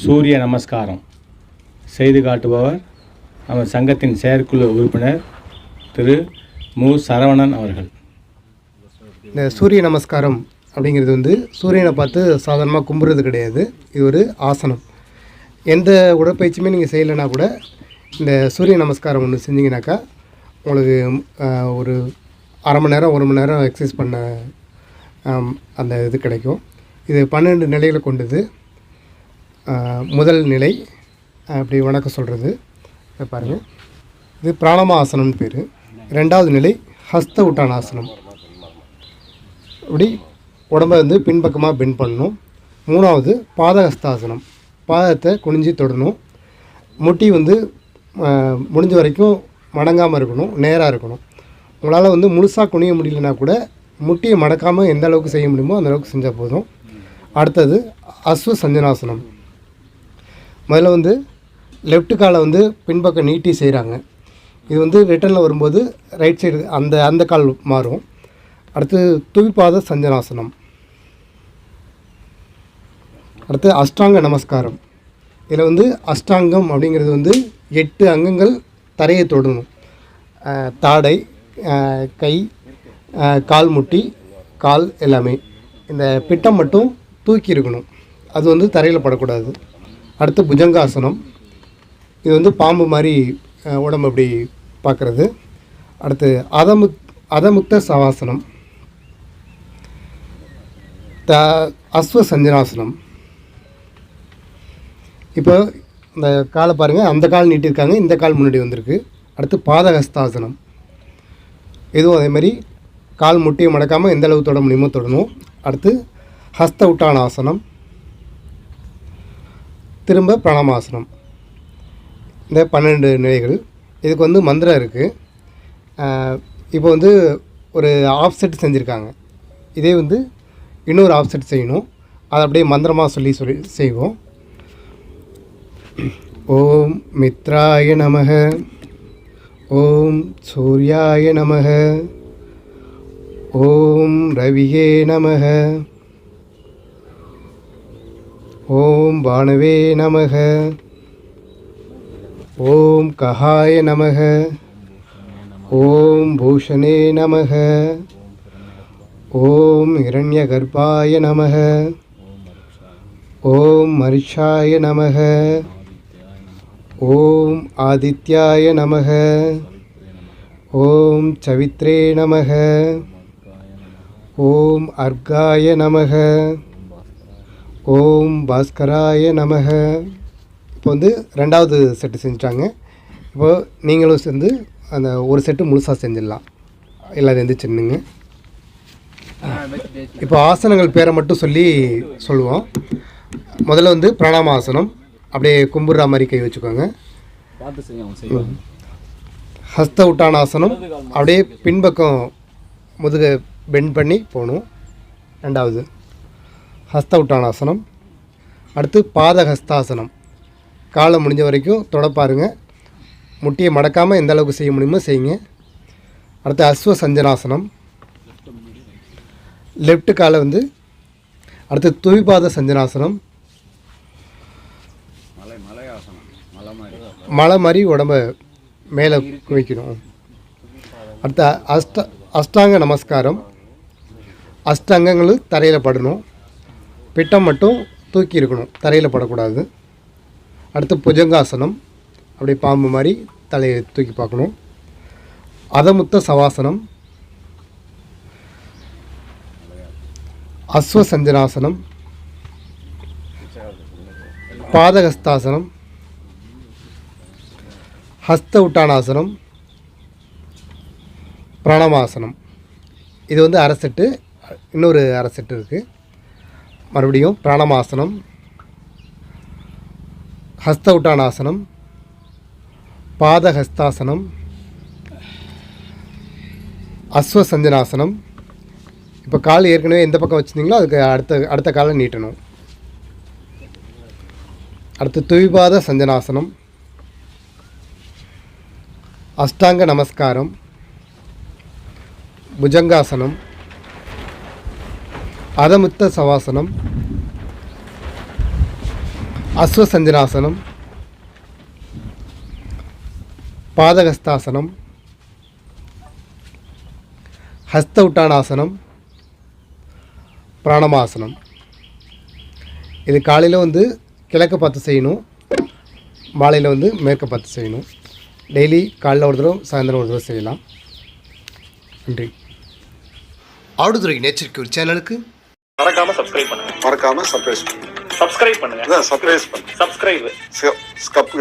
சூரிய நமஸ்காரம். செய்து காட்டுபவர் நம்ம சங்கத்தின் செயற்குழு உறுப்பினர் திரு மு. சரவணன் அவர்கள். இந்த சூரிய நமஸ்காரம் அப்படிங்கிறது வந்து சூரியனை பார்த்து சாதாரணமாக கும்பிட்றது கிடையாது. இது ஒரு ஆசனம். எந்த உடற்பயிற்சியுமே நீங்கள் செய்யலைன்னா கூட இந்த சூரிய நமஸ்காரம் ஒன்று செஞ்சிங்கனாக்கா உங்களுக்கு ஒரு அரை மணி நேரம் ஒரு மணி நேரம் எக்ஸசைஸ் பண்ண அந்த இது கிடைக்கும். இது பன்னெண்டு நிலைகளை கொண்டது. முதல் நிலை அப்படி வணக்கம் சொல்கிறது பாருங்கள் இது பிராணமாசனம்னு பேர். ரெண்டாவது நிலை ஹஸ்த உட்டானாசனம். இப்படி உடம்ப வந்து பின்பக்கமாக பெண்ட் பண்ணணும். மூணாவது பாதஹஸ்தாசனம். பாதத்தை குனிஞ்சு தொடணும். முட்டி வந்து முடிஞ்ச வரைக்கும் மடங்காமல் இருக்கணும் நேராக இருக்கணும். உங்களால் வந்து முழுசாக குனிய முடியலனா கூட முட்டியை மடக்காமல் எந்த அளவுக்கு செய்ய முடியுமோ அந்த அளவுக்கு செஞ்சால் போதும். அடுத்தது அஸ்வ சஞ்சனாசனம் முதல்ல வந்து லெஃப்ட் காலை வந்து பின்பக்கம் நீட்டி செய்கிறாங்க இது வந்து ரிட்டனில் வரும்போது ரைட் சைடு அந்த அந்த கால் மாறும். அடுத்து துவிப்பாத சஞ்சனாசனம். அடுத்து அஷ்டாங்க நமஸ்காரம். இதில் வந்து அஷ்டாங்கம் அப்படிங்கிறது வந்து எட்டு அங்கங்கள் தரையை தொடணும். தாடை கை கால் முட்டி கால் எல்லாமே. இந்த பிட்டம் மட்டும் தூக்கி இருக்கணும். அது வந்து தரையில் படக்கூடாது. அடுத்து புஜங்காசனம். இது வந்து பாம்பு மாதிரி உடம்பு அப்படி பார்க்குறது அடுத்து அதமுத் அதமுக்த சவாசனம். த அஸ்வ சஞ்சனாசனம் இப்போ இந்த காலை பாருங்கள் அந்த கால் நீட்டிருக்காங்க இந்த கால் முன்னாடி வந்திருக்கு. அடுத்து பாதஹஸ்தாசனம் இதுவும் அதே மாதிரி கால் முட்டியை மடக்காமல் எந்த அளவு தொட முடியுமோ தொடணும். அடுத்து ஹஸ்த உட்டான ஆசனம் திரும்ப பிரணாமாசனம். இந்த பன்னெண்டு நிலைகள். இதுக்கு வந்து மந்திரம் இருக்குது இப்போ வந்து ஒரு ஆஃப் செட் செஞ்சுருக்காங்க. இதே வந்து இன்னொரு ஆஃப் செட் செய்யணும். அதை அப்படியே மந்திரமாக சொல்லி சொல்லி செய்வோம். ஓம் மித்ராய நமக. ஓம் சூர்யாய நமக. ஓம் ரவியே நமக. ஓம் பானவே நமக ஓம் கஹாய நமக ஓம் பூஷணே நமக ஓம் இரண்யகர்ப்பாய நமக ஓம் மரிஷாய நமக ஓம் ஆதித்யாய நமக ஓம் சவித்ரே நமக ஓம் அர்காய நமக ஓம் பாஸ்கராய நமக. இப்போ வந்து ரெண்டாவது செட்டு செஞ்சுட்டாங்க. இப்போ நீங்களும் சேர்ந்து அந்த ஒரு செட்டு முழுசாக செஞ்சிடலாம். எல்லாரும் எந்திரிச்சிருந்துங்க இப்போ ஆசனங்கள் பேரை மட்டும் சொல்லி சொல்லுவோம். முதல்ல வந்து பிரணாமாசனம். அப்படியே கும்புற மாதிரி கை வச்சுக்கோங்க. ஹஸ்த உட்டானாசனம். அப்படியே பின்பக்கம் முதுகை பெண்ட் பண்ணி போகணும். ரெண்டாவது. ஹஸ்த உட்டானாசனம் அடுத்து பாத ஹஸ்தாசனம் காலை முடிஞ்ச வரைக்கும் தொட முட்டியை மடக்காமல் எந்த அளவுக்கு செய்ய முடியுமோ செய்யுங்க. அடுத்து அஸ்வ சஞ்சனாசனம் லெஃப்ட் காலை வந்து அடுத்து துவிபாத சஞ்சனாசனம் மலை மாதிரி உடம்ப மேலே குவிக்கணும். அடுத்த அஷ்ட அஷ்டாங்க நமஸ்காரம். அஷ்டாங்கங்களும் தரையில் படணும். பிட்டம் மட்டும் தூக்கி இருக்கணும். தரையில் படக்கூடாது. அடுத்து புஜங்காசனம். அப்படியே பாம்பு மாதிரி தலையை தூக்கி பார்க்கணும். அதமுத்த சவாசனம். அஸ்வசஞ்சனாசனம். பாதகஸ்தாசனம். ஹஸ்த உட்டானாசனம். பிரணமாசனம். இது வந்து அரசெட்டு. இன்னொரு அரை செட்டு இருக்குது மறுபடியும் பிராணமாசனம் ஹஸ்த உட்டானாசனம் பாதஹஸ்தாசனம் அஸ்வ சஞ்சனாசனம் இப்போ கால் ஏற்கனவே எந்த பக்கம் வச்சுருந்தீங்களோ அதுக்கு அடுத்த அடுத்த காலை நீட்டணும். அடுத்து துவிபாத சஞ்சனாசனம் அஷ்டாங்க நமஸ்காரம் புஜங்காசனம் அதமுத்த சவாசனம் அஸ்வசஞ்சனாசனம் பாதகஸ்தாசனம் ஹஸ்த உட்டானாசனம் பிராணமாசனம். இது காலையில் வந்து கிழக்க பார்த்து செய்யணும் மாலையில் வந்து மேற்க பார்த்து செய்யணும். டெய்லி காலைல ஒரு தடவை சாயந்தரம் ஒரு தடவை செய்யலாம். நன்றி. ஆடுதுறை நேச்சர் ஒரு சேனலுக்கு மறக்காம சப்ஸ்கிரைப் பண்ணுங்க. மறக்காம சர்ப்ரைஸ் பண்ணுங்க. சப்ஸ்கிரைப் பண்ணுங்க. சர்ப்ரைஸ் பண்ணுங்க சப்ஸ்கிரைப் ஸ்கப்